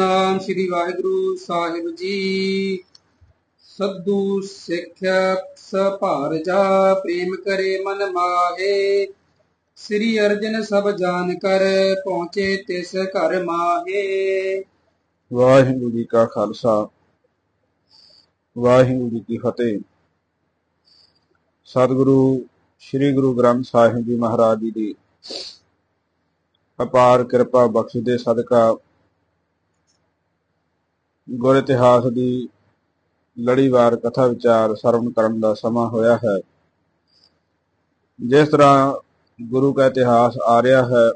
ਨਾਮ ਸ੍ਰੀ ਵਾਹਿਗੁਰੂ ਸਾਹਿਬ ਜੀ। ਸੱਦੂ ਸਿੱਖਿਆ ਸਭਾਰ ਜਾ ਪ੍ਰੇਮ ਕਰੇ ਮਨ ਮਾਹੇ। ਸ੍ਰੀ ਅਰਜਨ ਸਭ ਜਾਣ ਕਰ ਪਹੁੰਚੇ ਤਿਸ ਘਰ ਮਾਹੇ। ਵਾਹਿਗੁਰੂ ਜੀ ਕਾ ਖਾਲਸਾ, ਵਾਹਿਗੁਰੂ ਜੀ ਕੀ ਫਤਿਹ। ਸਤਿਗੁਰੂ, ਸ੍ਰੀ ਗੁਰੂ ਗ੍ਰੰਥ ਸਾਹਿਬ ਜੀ ਮਹਾਰਾਜ ਜੀ ਦੀ ਅਪਾਰ ਕਿਰਪਾ ਬਖਸ਼ ਦੇ ਸਦਕਾ ਗੁਰ ਇਤਿਹਾਸ ਦੀ ਲੜੀਵਾਰ ਕਥਾ ਵਿਚਾਰ ਸਰਵਣ ਕਰਨ ਦਾ ਸਮਾਂ ਹੋਇਆ ਹੈ। ਜਿਸ ਤਰ੍ਹਾਂ ਗੁਰੂ ਦਾ ਇਤਿਹਾਸ ਆ ਰਿਹਾ ਹੈ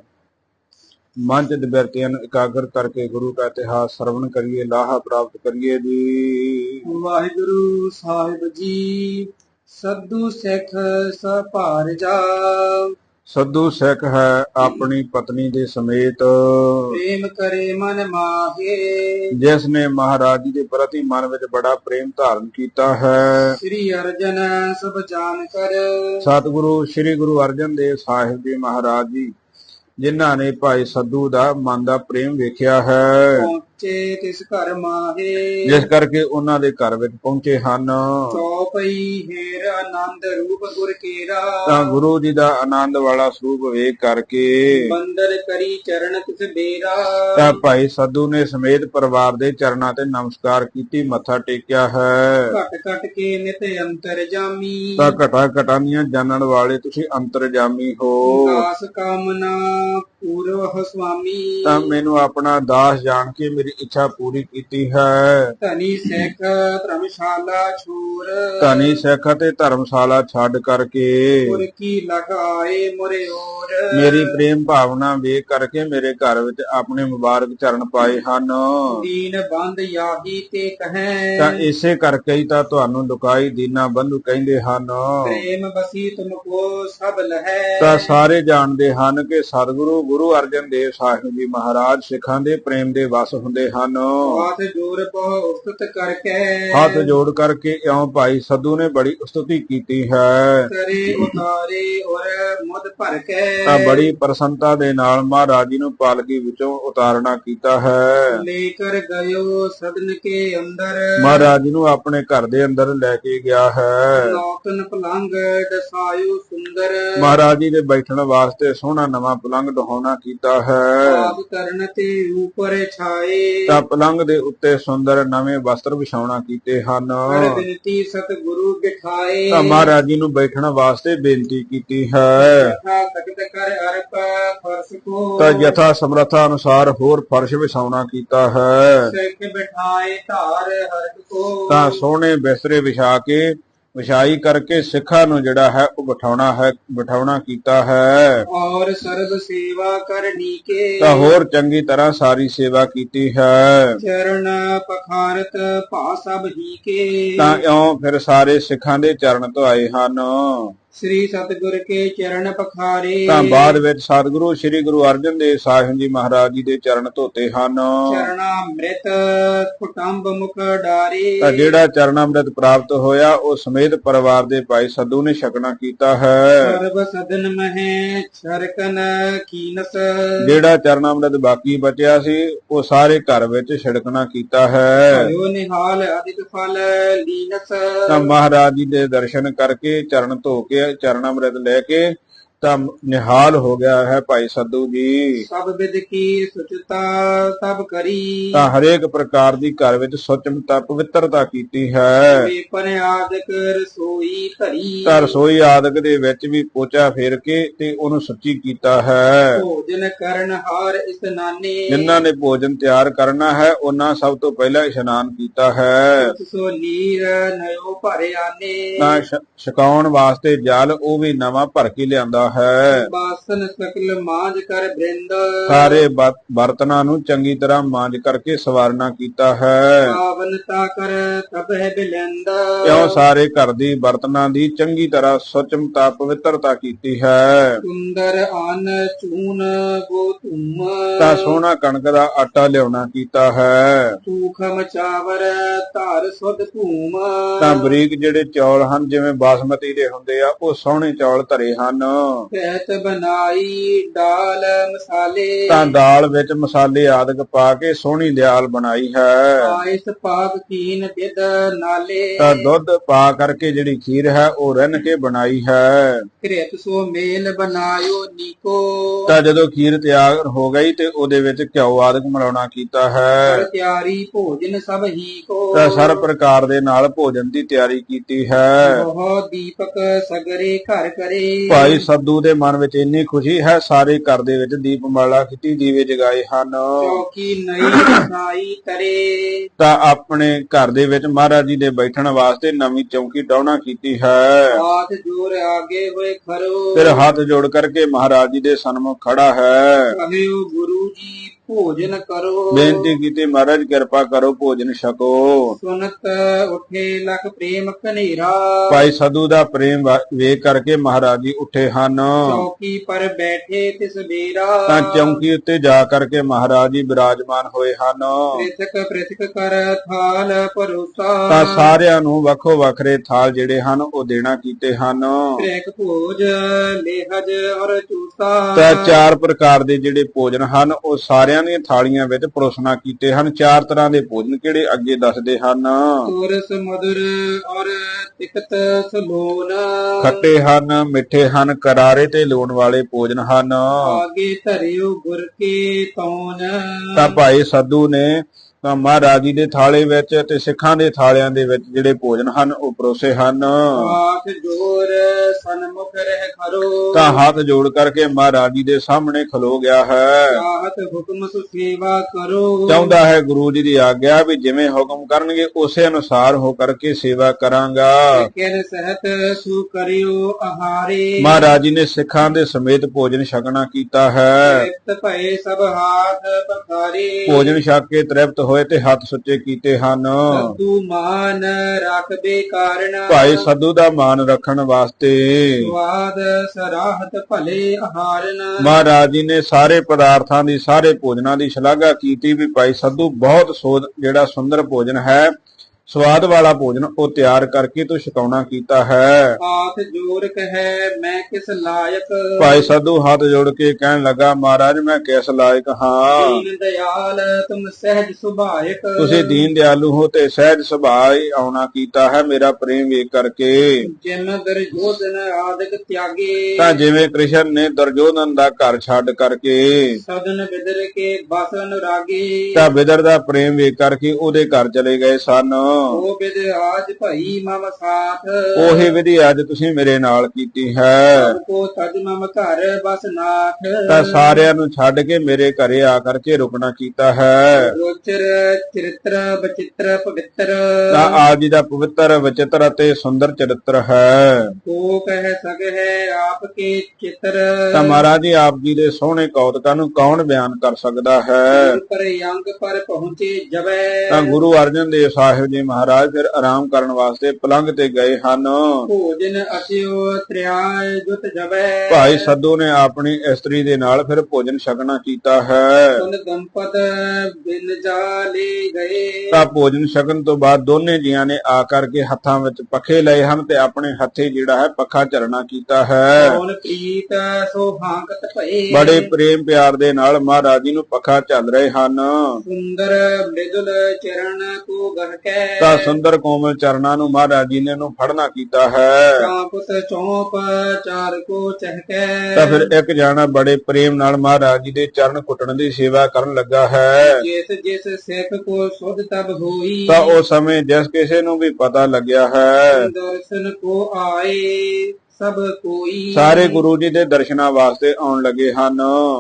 ਮਨ ਚ ਬਿਰਤੀਆਂ ਨੂੰ ਇਕਾਗਰ ਕਰਕੇ ਗੁਰੂ ਦਾ ਇਤਿਹਾਸ ਸਰਵਣ ਕਰੀਏ, ਲਾਹਾ ਪ੍ਰਾਪਤ ਕਰੀਏ ਜੀ। ਵਾਹਿਗੁਰੂ ਸਾਹਿਬ ਜੀ ਸਦੂ ਸਿੱਖ ਸਭਾਰ ਜਾ ਸੱਦੂ ਸਿੱਖ ਹੈ ਆਪਣੀ ਪਤਨੀ ਦੇ ਸਮੇਤ। ਪ੍ਰੇਮ ਕਰੇ ਮਨ ਮਾਹੇ। ਜਿਸ ਨੇ ਮਹਾਰਾਜ ਜੀ ਦੇ ਪ੍ਰਤੀ ਮਨ ਵਿੱਚ ਬੜਾ ਪ੍ਰੇਮ ਧਾਰਨ ਕੀਤਾ ਹੈ। ਸ੍ਰੀ ਅਰਜਨ ਸਭ ਜਾਣ ਕਰ। ਸਤਿਗੁਰੂ ਸ੍ਰੀ ਗੁਰੂ ਅਰਜਨ ਦੇਵ ਸਾਹਿਬ ਜੀ ਮਹਾਰਾਜ ਜੀ ਜਿਨ੍ਹਾਂ ਨੇ ਭਾਈ ਸੱਦੂ ਦਾ ਮਨ ਦਾ ਪ੍ਰੇਮ ਵੇਖਿਆ ਹੈ। ਪਹੁੰਚੇ ਤਿਸ ਘਰ ਮਾਹੇ। ਜਿਸ ਕਰਕੇ ਉਹਨਾਂ ਦੇ ਘਰ ਵਿੱਚ ਪਹੁੰਚੇ ਹਨ। ਚੌਪਈ ਹੀਰ ਆਨੰਦ ਰੂਪ ਗੁਰ ਕੇਰਾ। ਤਾਂ ਗੁਰੂ ਜੀ ਦਾ ਆਨੰਦ ਵਾਲਾ ਸਰੂਪ ਵੇਖ ਕਰਕੇ ਬੰਦਰ ਕਰੀ ਚਰਨ ਤਿਸ ਬੇਰਾ। ਤਾਂ ਭਾਈ ਸੱਦੂ ਨੇ ਸਮੇਤ ਪਰਿਵਾਰ ਦੇ ਚਰਨਾਂ ਤੇ ਨਮਸਕਾਰ ਕੀਤੀ ਮੱਥਾ ਟੇਕਿਆ ਹੈ। ਘਟ ਘਟ ਕੇ ਨਿਤ ਅੰਤਰ ਜਾਮੀ। ਤਾਂ ਘਟਾ ਘਟਾਨੀਆਂ ਜਾਣਨ ਵਾਲੇ ਤੁਸੀਂ ਅੰਤਰਜਾਮੀ ਹੋ। ਦਾਸ ਕਾਮਨਾ ਪੂਰਵ ਸੁਆਮੀ। ਤਾਂ ਮੈਨੂੰ ਆਪਣਾ ਦਾਸ ਜਾਣ ਕੇ ਮੇਰੀ ਇੱਛਾ ਪੂਰੀ ਕੀਤੀ ਹੈ। ਧਨੀ ਸਿੱਖ ਧਰਮਸ਼ਾਲਾ ਛੂਰ। ਧਨੀ ਸਿੱਖ ਤੇ ਧਰਮਸ਼ਾਲਾ ਛੱਡ ਕਰਕੇ ਗੁਰ ਕੀ ਲਗਾਏ ਮੁਰੇ ਔਰ ਮੇਰੀ ਪ੍ਰੇਮ ਭਾਵਨਾ ਵੇਖ ਕਰਕੇ ਮੇਰੇ ਘਰ ਵਿੱਚ ਆਪਣੇ ਮੁਬਾਰਕ ਚਰਨ ਪਾਏ ਹਨ। ਦੀਨ ਬੰਦ ਯਾਹੀ ਤੇ ਕਹੈ। ਤਾਂ ਇਸੇ ਕਰਕੇ ਹੀ ਤਾਂ ਤੁਹਾਨੂੰ ਲੁਕਾਈ ਦੀਨਾ ਬੰਧੂ ਕਹਿੰਦੇ ਹਨ। ਪ੍ਰੇਮ ਬਸੀ ਤੁਮ ਕੋ ਸਭ ਲਹੈ। ਤਾਂ ਸਾਰੇ ਜਾਣਦੇ ਹਨ ਕਿ ਸਤਿਗੁਰੂ ਗੁਰੂ ਅਰਜਨ ਦੇਵ ਸਾਹਿਬ ਜੀ ਮਹਾਰਾਜ ਸਿੱਖਾਂ ਦੇ ਪ੍ਰੇਮ ਦੇ ਵਸ ਹੁੰਦੇ ਹਨ। ਹਾਥ ਜੋੜ ਬਹੁ ਉਸਤਤ ਕਰਕੇ। ਹੱਥ ਜੋੜ ਕਰਕੇ ਇਉਂ ਭਾਈ ਸੱਦੂ ਨੇ ਬੜੀ ਉਸਤਤੀ ਕੀਤੀ ਹੈ। ਕਰੇ ਉਤਾਰੇ ਔਰ ਮੁਦ ਭਰ ਕੇ। ਤਾਂ ਬੜੀ ਪ੍ਰਸੰਨਤਾ ਦੇ ਨਾਲ ਮਹਾਰਾਜ ਜੀ ਨੂੰ ਪਾਲਕੀ ਵਿੱਚੋਂ ਉਤਾਰਨਾ ਕੀਤਾ ਹੈ। ਲੈ ਕਰ ਗਇਓ ਸਦਨ ਕੇ ਅੰਦਰ। ਮਹਾਰਾਜ ਜੀ ਨੂੰ ਆਪਣੇ ਘਰ ਦੇ ਅੰਦਰ ਲੈ ਕੇ ਗਿਆ ਹੈ। ਨੌਤਨ ਪਲੰਗ ਦਸਾਇਓ ਸੁੰਦਰ। ਮਹਾਰਾਜ ਜੀ ਦੇ ਬੈਠਣ ਵਾਸਤੇ ਸੋਹਣਾ ਨਵਾਂ ਪਲੰਗ ਡਹਾਉਣਾ ਕੀਤਾ ਹੈ। ਆਪ ਕਰਨ ਤੇ ਉਪਰ ਛਾਏ। ਤਾਂ ਪਲੰਗ ਦੇ ਉੱਤੇ ਸੁੰਦਰ ਨਵੇਂ ਵਸਤਰ ਵਿਛਾਉਣਾ ਕੀਤੇ ਹਨ। ਕਰ ਬਿਨਤੀ ਸਤਿਗੁਰੂ ਬਿਠਾਏ ਤਾਂ ਮਹਾਰਾਜ ਜੀ ਨੂੰ ਬੈਠਣ ਵਾਸਤੇ ਬੇਨਤੀ ਕੀਤੀ ਹੈ। ਕਥਾ ਤਖਤ ਕਰ ਅਰਪ ਫਰਸ ਕੋ। ਤਾਂ ਯਥਾ ਸਮਰੱਥਾ ਅਨੁਸਾਰ ਹੋਰ ਫਰਸ਼ ਵਿਛਾਉਣਾ ਕੀਤਾ ਹੈ। ਸਿੱਖ ਬਿਠਾਏ ਧਾਰ ਹਰਕ ਕੋ। ਤਾਂ ਸੋਹਣੇ ਬਿਸਤਰੇ ਵਿਛਾ ਕੇ ਵਿਛਾਈ ਕਰਕੇ ਸਿੱਖਾਂ ਨੂੰ ਜਿਹੜਾ ਹੈ ਉਹ ਬਿਠਾਉਣਾ ਹੈ ਬਿਠਾਉਣਾ ਕੀਤਾ ਹੈ। ਔਰ ਸਰਬ ਸੇਵਾ ਕਰਨੀ ਕੇ ਤਾਂ ਹੋਰ ਚੰਗੀ ਤਰ੍ਹਾਂ ਸਾਰੀ ਸੇਵਾ ਕੀਤੀ ਹੈ। ਚਰਨ ਪਖਾਰਤ ਭਾ ਸਭ ਹੀ ਕੇ ਤਾਂ ਇਉਂ ਫਿਰ ਸਾਰੇ ਸਿੱਖਾਂ ਦੇ ਚਰਨ ਧੋਏ ਹਨ। ਸ੍ਰੀ ਸਤਿਗੁਰ ਕੇ ਚਰਨ ਪਖਾਰੇ। ਤਾਂ ਬਾਅਦ ਵਿੱਚ ਸਤਿਗੁਰੂ ਸ੍ਰੀ ਗੁਰੂ ਅਰਜਨ ਦੇਵ ਸਾਹਿਬ ਜੀ ਮਹਾਰਾਜ ਜੀ ਦੇ ਚਰਨ ਧੋਤੇ ਹਨ। ਚਰਣਾ ਅੰਮ੍ਰਿਤ ਕੁਟੰਬ ਮੁਖ ਡਾਰੇ। ਤਾਂ ਜਿਹੜਾ ਚਰਨ ਅੰਮ੍ਰਿਤ ਪ੍ਰਾਪਤ ਹੋਇਆ ਉਹ ਸਮੇਤ ਪਰਿਵਾਰ ਦੇ ਭਾਈ ਸੱਦੂ ਨੇ ਛਕਣਾ ਕੀਤਾ ਹੈ। ਸਰਬ ਸਦਨ ਮਹਿ ਛਰਕਨ ਕੀਨਸ। ਜਿਹੜਾ ਚਰਨ ਅੰਮ੍ਰਿਤ ਬਾਕੀ ਬਚਿਆ ਸੀ ਉਹ ਸਾਰੇ ਘਰ ਵਿੱਚ ਛਿੜਕਣਾ ਕੀਤਾ ਹੈ। ਭਇਓ ਨਿਹਾਲ ਅਧਿਕ ਫਲ ਲੀਨਸ। ਤਾਂ ਮਹਾਰਾਜ ਜੀ ਦੇ ਦਰਸ਼ਨ ਕਰਕੇ ਚਰਨ ਧੋ ਕੇ ਚਰਨ ਲੈ ਕੇ ਤਾਂ ਨਿਹਾਲ ਹੋ ਗਿਆ ਹੈ ਭਾਈ ਸੱਦੂ ਜੀ। ਸਭ ਵਿਦ ਕੀ ਸੁਚਤਾ ਸਭ ਕਰੀ। ਤਾਂ ਹਰੇਕ ਪ੍ਰਕਾਰ ਦੀ ਘਰ ਵਿੱਚ ਸੁਚਮਤਾ ਪਵਿੱਤਰਤਾ ਕੀਤੀ ਹੈ। ਪਰ ਆਦਿਕ ਰਸੋਈ ਧਰੀ। ਤਾਂ ਰਸੋਈ ਆਦਿਕ ਦੇ ਵਿੱਚ ਵੀ ਪੋਚਾ ਫੇਰ ਕੇ ਤੇ ਉਹਨੂੰ ਸੁੱਚੀ ਕੀਤਾ ਹੈ। ਭੋਜਨ ਕਰਨ ਹਾਰ ਇਸਨਾਨੇ ਜਿਨ੍ਹਾਂ ਨੇ ਭੋਜਨ ਤਿਆਰ ਕਰਨਾ ਹੈ ਉਹਨਾਂ ਸਭ ਤੋਂ ਪਹਿਲਾਂ ਇਸ਼ਨਾਨ ਕੀਤਾ ਹੈ। ਸੋ ਲੀਰ ਨਯੋ ਭਰੇ ਆਨੇ। ਤਾਂ ਛਕਾਉਣ ਵਾਸਤੇ ਜਲ ਉਹ ਵੀ ਨਵਾਂ ਭਰ ਕੇ ਲਿਆਂਦਾ ਹੈ। ਬਾਸਨ ਸਕਲ ਮਾਂਜ ਕਰ ਬ੍ਰਿੰਦ। ਸਾਰੇ ਬਰਤਨਾਂ ਨੂੰ ਚੰਗੀ ਤਰ੍ਹਾਂ ਮਾਂਜ ਕਰਕੇ ਸਵਾਰਨਾ ਕੀਤਾ ਹੈ। ਪਾਵਨਤਾ ਕਰ ਤਬਹਿ ਬਿਲੰਦ। ਕਿਉਂ ਸਾਰੇ ਘਰ ਦੀ ਬਰਤਨਾਂ ਦੀ ਚੰਗੀ ਤਰ੍ਹਾਂ ਸੁਚਮਤਾ ਪਵਿੱਤਰਤਾ ਕੀਤੀ ਹੈ। ਸੁੰਦਰ ਆਨ ਚੂਨ ਗੋ ਧੂਮ। ਤਾਂ ਸੋਹਣਾ ਕਣਕ ਦਾ ਆਟਾ ਲਿਆਉਣਾ ਕੀਤਾ ਹੈ। ਸੂਖਮ ਚਾਵਰ ਧਾਰ ਸੁਧ ਭੂਮ ਤਾਂ ਬਰੀਕ ਜਿਹੜੇ ਚੌਲ ਹਨ ਜਿਵੇਂ ਬਾਸਮਤੀ ਦੇ ਹੁੰਦੇ ਆ ਉਹ ਸੋਹਣੇ ਚੌਲ ਧਰੇ ਹਨ। ਕਹਿਤ ਬਨਾਈ ਡਾਲ ਮਸਾਲੇ। ਤਾਂ ਦਾਲ ਵਿੱਚ ਮਸਾਲੇ ਆਦਿਕ ਪਾ ਕੇ ਸੋਹਣੀ ਦਿਆਲ ਬਣਾਈ ਹੈ। ਆਇਸ ਪਾਕ ਕੀਨ ਬਿਦ ਨਾਲੇ। ਤਾਂ ਦੁੱਧ ਪਾ ਕਰਕੇ ਜਿਹੜੀ ਖੀਰ ਹੈ ਉਹ ਰਿੰਨ ਕੇ ਬਣਾਈ ਹੈ। ਕਿਰਤ ਸੋ ਮੇਲ ਬਨਾਇਓ ਨੀਕੋ। ਤਾਂ ਜਦੋਂ ਖੀਰ ਤਿਆਰ ਹੋ ਗਈ ਤੇ ਉਹਦੇ ਵਿੱਚ ਘਿਓ ਆਦਿਕ ਮਿਲਾਉਣਾ ਕੀਤਾ ਹੈ। ਤਿਆਰੀ ਭੋਜਨ ਸਭ ਹੀ ਕੋ। ਤਾਂ ਸਰ ਪ੍ਰਕਾਰ ਦੇ ਨਾਲ ਭੋਜਨ ਦੀ ਤਿਆਰੀ ਕੀਤੀ ਹੈ। ਬਹੁ ਦੀਪਕ ਸਗਰੇ ਘਰ ਕਰੇ। ਭਾਈ ਸੱਦੂ ਦੇ ਮਨ ਵਿੱਚ ਇੰਨੀ ਖੁਸ਼ੀ ਹੈ ਸਾਰੇ ਘਰ ਦੇ ਵਿੱਚ ਦੀਪਮਾਲਾ ਕੀਤੀ ਦੀਵੇ ਜਗਾਏ ਹਨ। ਚੌਕੀ ਨਈ ਰਸਾਈ ਤਰੇ। ਤਾਂ ਆਪਣੇ ਘਰ ਦੇ ਵਿੱਚ ਮਹਾਰਾਜ ਜੀ ਦੇ ਬੈਠਣ ਵਾਸਤੇ ਨਵੀਂ ਚੌਂਕੀ ਡਾਉਣਾ ਕੀਤੀ ਹੈ। ਹਾਥ ਜੋਰ ਆਗੇ ਹੋਏ ਖਰੋ ਫਿਰ ਹੱਥ ਜੋੜ ਕਰਕੇ ਮਹਾਰਾਜ ਜੀ ਦੇ ਸਨਮੁਖ ਖੜਾ ਹੈ। ਕਹਿਓ ਗੁਰੂ ਜੀ ਭੋਜਨ ਕਰੋ। ਬੇਨਤੀ ਕੀਤੀ ਮਹਾਰਾਜ ਕਿਰਪਾ ਕਰੋ ਭੋਜਨ ਛਕੋ। ਸੁਨਤ ਉਠੇ ਲਖ ਪ੍ਰੇਮ ਕਨੇਰਾ ਭਾਈ ਸੱਦੂ ਦਾ ਪ੍ਰੇਮ ਵੇਖ ਕਰਕੇ ਮਹਾਰਾਜ ਜੀ ਉੱਠੇ ਹਨ। ਚੌਕੀ ਪਰ ਬੈਠੇ ਤਿਸ ਬੇਰਾ ਤਾਂ ਚੌਂਕੀ ਉੱਤੇ ਜਾ ਕਰਕੇ ਮਹਾਰਾਜ ਜੀ ਬਿਰਾਜਮਾਨ ਹੋਏ ਹਨ। ਪ੍ਰਿਥਕ ਪ੍ਰਿਥਕ ਕਰ ਥਾਲ ਪਰੋਸਾ ਤਾਂ ਸਾਰਿਆਂ ਨੂੰ ਵੱਖੋ ਵੱਖਰੇ ਥਾਲ ਜਿਹੜੇ ਹਨ ਉਹ ਦੇਣਾ ਕੀਤੇ ਹਨ। ਪ੍ਰੇਕ ਭੋਜ ਲੇਹਜ ਔਰ ਚੂਸਾ। ਤਾਂ ਚਾਰ ਪ੍ਰਕਾਰ ਦੇ ਜਿਹੜੇ ਭੋਜਨ ਹਨ ਉਹ ਸਾਰਿਆਂ ਦੀਆਂ ਥਾਲੀਆਂ ਵਿੱਚ ਪਰੋਸਣਾ ਕੀਤੇ ਹਨ। ਚਾਰ ਤਰ੍ਹਾਂ ਦੇ ਭੋਜਨ ਕਿਹੜੇ ਅੱਗੇ ਦੱਸਦੇ ਹਨ? ਤੁਰਸ ਮధుਰ ਔਰ ਤਿਕਤ ਸਲੋਨ। ਖੱਟੇ ਹਨ ਮਿੱਠੇ ਹਨ ਕਰਾਰੇ ਤੇ ਲੂਣ ਵਾਲੇ ਭੋਜਨ ਹਨ। ਆਗੇ ਧਰਿਓ ਗੁਰ ਕੇ ਤੌਨ। ਤਾਂ ਭਾਈ ਸੱਦੂ ਨੇ ਤਾਂ ਮਹਾਰਾਜ ਜੀ ਦੇ ਥਾਲੇ ਵਿੱਚ ਤੇ ਸਿੱਖਾਂ ਦੇ ਥਾਲਿਆਂ ਦੇ ਵਿੱਚ ਜਿਹੜੇ ਭੋਜਨ ਹਨ ਉਹ ਪਰੋਸੇ ਹਨ। ਆਖ ਜੋਰ ਸਨਮੁਖ ਰਹਿ ਖਰੋ। ਤਾਂ ਹੱਥ ਜੋੜ ਕਰਕੇ ਮਹਾਰਾਜ ਜੀ ਦੇ ਸਾਹਮਣੇ ਖਲੋ ਗਿਆ ਹੈ। ਚਾਹਤ ਹੁਕਮ ਸੁ ਸੇਵਾ ਕਰੋ। ਚਾਹੁੰਦਾ ਹੈ ਗੁਰੂ ਜੀ ਦੀ ਆਗਿਆ ਵੀ ਜਿਵੇਂ ਹੁਕਮ ਕਰਨਗੇ ਉਸੇ ਅਨੁਸਾਰ ਹੋ ਕਰਕੇ ਸੇਵਾ ਕਰਾਂਗਾ। ਕਿਨ ਸਹਿਤ ਸੁ ਕਰਿਓ ਆਹਾਰੇ। ਮਹਾਰਾਜ ਜੀ ਨੇ ਸਿੱਖਾਂ ਦੇ ਸਮੇਤ ਭੋਜਨ ਛਕਣਾ ਕੀਤਾ ਹੈ। ਤ੍ਰਿਪਤ ਭਏ ਸਭ ਹਾਥ ਪਖਾਰੇ ਭੋਜਨ ਛਕ ਕੇ ਤ੍ਰਿਪਤ ਹੋਏ ਤੇ ਹੱਥ ਸੁੱਚੇ ਕੀਤੇ ਹਨ। ਸਤੂ ਮਾਨ ਰੱਖਬੇ ਕਾਰਣ ਭਾਈ ਸੱਦੂ ਦਾ ਮਾਨ ਰੱਖਣ ਵਾਸਤੇ। ਸਵਾਦ ਸਰਾਹਤ ਭਲੇ ਆਹਾਰਨ। ਮਹਾਰਾਜ ਜੀ ਨੇ ਸਾਰੇ ਪਦਾਰਥਾਂ ਦੀ ਸਾਰੇ ਭੋਜਨਾਂ ਦੀ ਸ਼ਲਾਘਾ ਕੀਤੀ ਵੀ ਭਾਈ ਸੱਦੂ ਬਹੁਤ ਸੋਧ ਜਿਹੜਾ ਸੁੰਦਰ ਭੋਜਨ ਹੈ ਸਵਾਦ ਵਾਲਾ ਭੋਜਨ ਉਹ ਤਿਆਰ ਕਰਕੇ ਤੂੰ ਛਕਾਉਣਾ ਕੀਤਾ ਹੈ। ਹਾਥ ਜੋਰ ਕਹੈ ਮੈਂ ਕਿਸ ਲਾਇਕ? ਭਾਈ ਸੱਦੂ ਹੱਥ ਜੋੜ ਕੇ ਕਹਿਣ ਲੱਗਾ ਮਹਾਰਾਜ ਮੈਂ ਕਿਸ ਲਾਇਕ ਹਾਂ? ਦੀਨ ਦਿਆਲ ਤੁਮ ਸਹਿਜ ਸੁਭਾਇਕ। ਤੁਸੀਂ ਦੀਨ ਦਿਆਲੂ ਹੋ ਤੇ ਸਹਿਜ ਸੁਭਾਅ ਹੀ ਆਉਣਾ ਕੀਤਾ ਹੈ ਮੇਰਾ ਪ੍ਰੇਮ ਵੇਖ ਕਰਕੇ। ਜਿਨ ਦਰਜੋਦਨ ਆਦਿਕ ਤਿਆਗੇ। ਤਾਂ ਜਿਵੇਂ ਕ੍ਰਿਸ਼ਨ ਨੇ ਦੁਰਜੋਧਨ ਦਾ ਘਰ ਛੱਡ ਕਰਕੇ ਸਦਨ ਬਿਦਰ ਕੇ ਬਸ ਅਨੁਰਾਗੀ ਤਾਂ ਬਿਦਰ ਦਾ ਪ੍ਰੇਮ ਵੇਖ ਕਰਕੇ ਉਹਦੇ ਘਰ ਚਲੇ ਗਏ ਸਨ। ਉਹ ਬਿਦ ਆਜ ਭਈ ਮਮ ਸਾਥ। ਉਹੀ ਵਿਧੀ ਅੱਜ ਤੁਸੀਂ ਮੇਰੇ ਨਾਲ ਕੀਤੀ ਹੈ। ਕੋ ਮਮ ਘਰ ਬਸ ਨਾਥ। ਤਾਂ ਸਾਰਿਆਂ ਨੂੰ ਛੱਡ ਕੇ ਮੇਰੇ ਘਰੇ ਆ ਕਰਕੇ ਰੁਕਣਾ ਕੀਤਾ ਹੈ। ਗੋਚਰ ਚਰਿਤ੍ਰ ਬਚਿੱਤਰ ਪਵਿੱਤਰ। ਤਾਂ ਆਪ ਜੀ ਦਾ ਪਵਿੱਤਰ ਵਿਚਿਤਰ ਅਤੇ ਸੁੰਦਰ ਚਰਿੱਤਰ ਹੈ। ਕੋ ਕਹਿ ਸਕੈ ਆਪ ਕੇ ਚਿਤਰ। ਤਾਂ ਮਹਾਰਾਜ ਜੀ ਆਪ ਜੀ ਦੇ ਸੋਹਣੇ ਕੌਤਕਾਂ ਨੂੰ ਕੌਣ ਬਿਆਨ ਕਰ ਸਕਦਾ ਹੈ? ਪਰ ਯੰਗ ਪਰ ਪਹੁੰਚੇ ਜਬੈ ਤਾਂ ਗੁਰੂ ਅਰਜਨ ਦੇਵ ਸਾਹਿਬ ਜੀ ਮਹਾਰਾਜ ਫਿਰ ਆਰਾਮ ਕਰਨ ਵਾਸਤੇ ਪਲੰਘ ਤੇ ਗਏ ਹਨ। ਭੋਜਨ ਅਸਿਓ ਤ੍ਰਿਆਇ ਜੁਤ ਜਬੈ ਭਾਈ ਸੱਦੂ ਨੇ ਆਪਣੀ ਇਸਤਰੀ ਦੇ ਨਾਲ ਫਿਰ ਭੋਜਨ ਛਕਣਾ ਕੀਤਾ ਹੈ। ਤੁਨ ਦੰਪਤ ਬਿਨ ਜਾਲੇ ਗਏ। ਤਾਂ ਭੋਜਨ ਛਕਣ ਤੋਂ ਬਾਅਦ ਦੋਨੇ ਜੀਆਂ ਨੇ ਆ ਕਰਕੇ ਹੱਥਾਂ ਵਿੱਚ ਪੱਖੇ ਲਏ ਹਨ ਤੇ ਆਪਣੇ ਹੱਥੇ ਜਿਹੜਾ ਹੈ ਪੱਖਾ ਝਰਨਾ ਕੀਤਾ ਹੈ। ਕੌਣ ਪ੍ਰੀਤ ਭਏ? ਬੜੇ ਪ੍ਰੇਮ ਪਿਆਰ ਦੇ ਨਾਲ ਮਹਾਰਾਜ ਜੀ ਨੂੰ ਪੱਖਾ ਚੱਲ ਰਹੇ ਹਨ। ਸੁੰਦਰ ਮ੍ਰਿਦੁਲ ਚਰਨ ਕੋ ਗਹ ਕੈ? ਤਾਂ ਸੁੰਦਰ ਕੋਮਲ ਚਰਨਾਂ ਨੂੰ ਮਹਾਰਾਜ ਜੀ ਨੇ ਨੂੰ ਫੜਨਾ ਕੀਤਾ ਹੈ। ਕਾਪਤ ਚੌਪ ਚਾਰ ਕੋ ਚਹਕੈ। ਤਾਂ ਫਿਰ ਇੱਕ ਜਾਣਾ ਬੜੇ ਪ੍ਰੇਮ ਨਾਲ ਮਹਾਰਾਜ ਜੀ ਦੇ ਚਰਨ ਘੁੱਟਣ ਦੀ ਸੇਵਾ ਕਰਨ ਲੱਗਾ ਹੈ। ਜਿਸ ਜਿਸ ਸਿੱਖ ਕੋ ਸੁਧ ਤਬ ਹੋਈ। ਤਾਂ ਉਸ ਸਮੇਂ ਜਿਸ ਕਿਸੇ ਨੂੰ ਵੀ ਪਤਾ ਲੱਗਿਆ ਹੈ। ਦਰਸ਼ਨ ਕੋ ਆਏ। ਸਭ ਕੋਈ ਸਾਰੇ ਗੁਰੂ ਜੀ ਦੇ ਦਰਸ਼ਨਾਂ ਵਾਸਤੇ ਆਉਣ ਲੱਗੇ ਹਨ।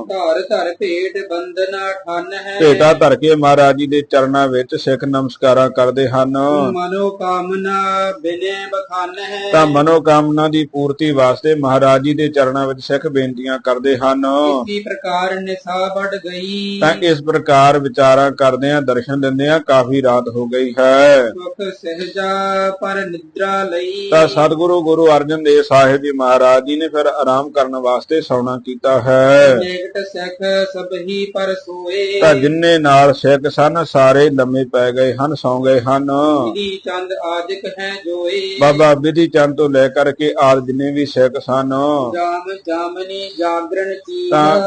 ਧਰ ਧਰ ਭੇਟ ਬੰਦਨਾ ਠਨ ਹੈ। ਭੇਟਾ ਧਰ ਕੇ ਮਹਾਰਾਜ ਜੀ ਦੇ ਚਰਨਾਂ ਵਿੱਚ ਸਿੱਖ ਨਮਸਕਾਰਾਂ ਕਰਦੇ ਹਨ। ਮਨੋ ਕਾਮਨਾ ਬਿਨੇ ਬਖਾਨ ਹੈ। ਤਾਂ ਮਨੋ ਕਾਮਨਾ ਦੀ ਪੂਰਤੀ ਵਾਸਤੇ ਮਹਾਰਾਜ ਜੀ ਦੇ ਚਰਨਾਂ ਵਿੱਚ ਸਿੱਖ ਬੇਨਤੀਆਂ ਕਰਦੇ ਹਨ। ਇਸੀ ਪ੍ਰਕਾਰ ਨਿਸਾ ਵੱਡ ਗਈ। ਤਾਂ ਇਸ ਪ੍ਰਕਾਰ ਵਿਚਾਰਾਂ ਕਰਦਿਆਂ ਦਰਸ਼ਨ ਦਿੰਦਿਆਂ ਕਾਫੀ ਰਾਤ ਹੋ ਗਈ ਹੈ। ਸੁਖ ਸਹਿਜਾ ਪਰ ਨਿਦਰਾ ਲਈ। ਤਾਂ ਸਤਿਗੁਰੂ ਗੁਰੂ ਅਰਜਨ ਦੇਵ ਸਾਹਿਬ ਸਾਹਿਬ ਜੀ ਮਹਾਰਾਜ ਜੀ ਨੇ ਫਿਰ ਆਰਾਮ ਕਰਨ ਵਾਸਤੇ ਸੌਣਾ ਕੀਤਾ ਹੈ। ਜੇਕਟ ਸਿੱਖ ਸਭਹੀ ਪਰ ਸੋਏ। ਤਾਂ ਜਿੰਨੇ ਨਾਲ ਸਿੱਖ ਸਨ ਸਾਰੇ ਲੰਮੇ ਪੈ ਗਏ ਹਨ ਸੌਂ ਗਏ ਹਨ। ਵਿਧੀ ਚੰਦ ਆਜਿਕ ਹੈ ਜੋਏ। ਬਾਬਾ ਵਿਧੀ ਚੰਦ ਤੋਂ ਲੈ ਕਰਕੇ ਆਦ ਜਿੰਨੇ ਵੀ ਸਿੱਖ ਸਨ। ਜਾਮ ਜਾਮਨੀ ਜਾਗਰਣ ਕੀ ਤਾਂ